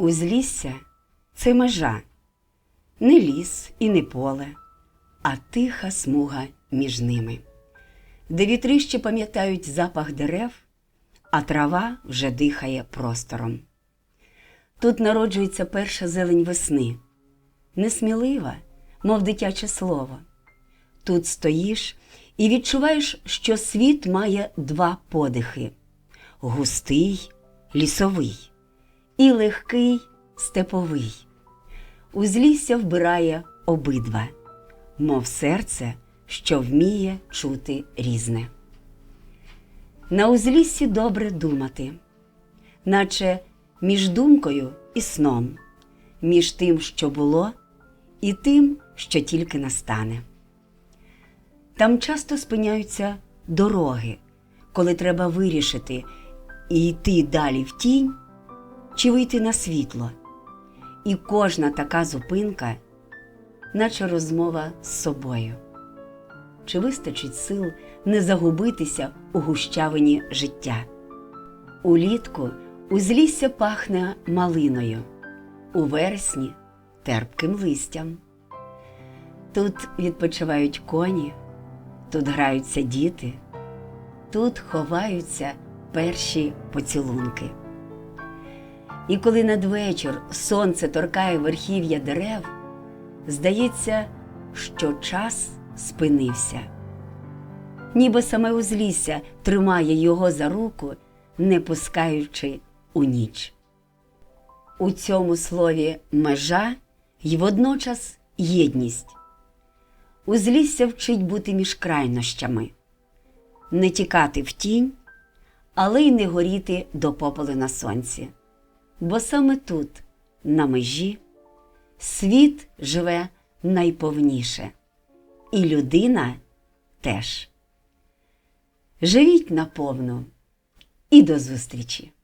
Узлісся це межа, не ліс і не поле, а тиха смуга між ними, де вітри ще пам'ятають запах дерев, а трава вже дихає простором. Тут народжується перша зелень весни, несмілива, мов дитяче слово. Тут стоїш і відчуваєш, що світ має два подихи густий, лісовий і легкий степовий. Узлісся вбирає обидва, мов серце, що вміє чути різне. На узліссі добре думати, наче між думкою і сном, між тим, що було, і тим, що тільки настане. Там часто спиняються дороги, коли треба вирішити і йти далі в тінь чи вийти на світло. І кожна така зупинка, наче розмова з собою. Чи вистачить сил не загубитися у гущавині життя? Улітку узлісся пахне малиною, у вересні терпким листям. Тут відпочивають коні, тут граються діти, тут ховаються перші поцілунки. І коли надвечір сонце торкає верхів'я дерев, здається, що час спинився. Ніби саме узлісся тримає його за руку, не пускаючи у ніч. У цьому слові межа й водночас єдність. Узлісся вчить бути між крайнощами, не тікати в тінь, але й не горіти до попелу на сонці. Бо саме тут, на межі, світ живе найповніше, і людина теж. Живіть наповну і до зустрічі!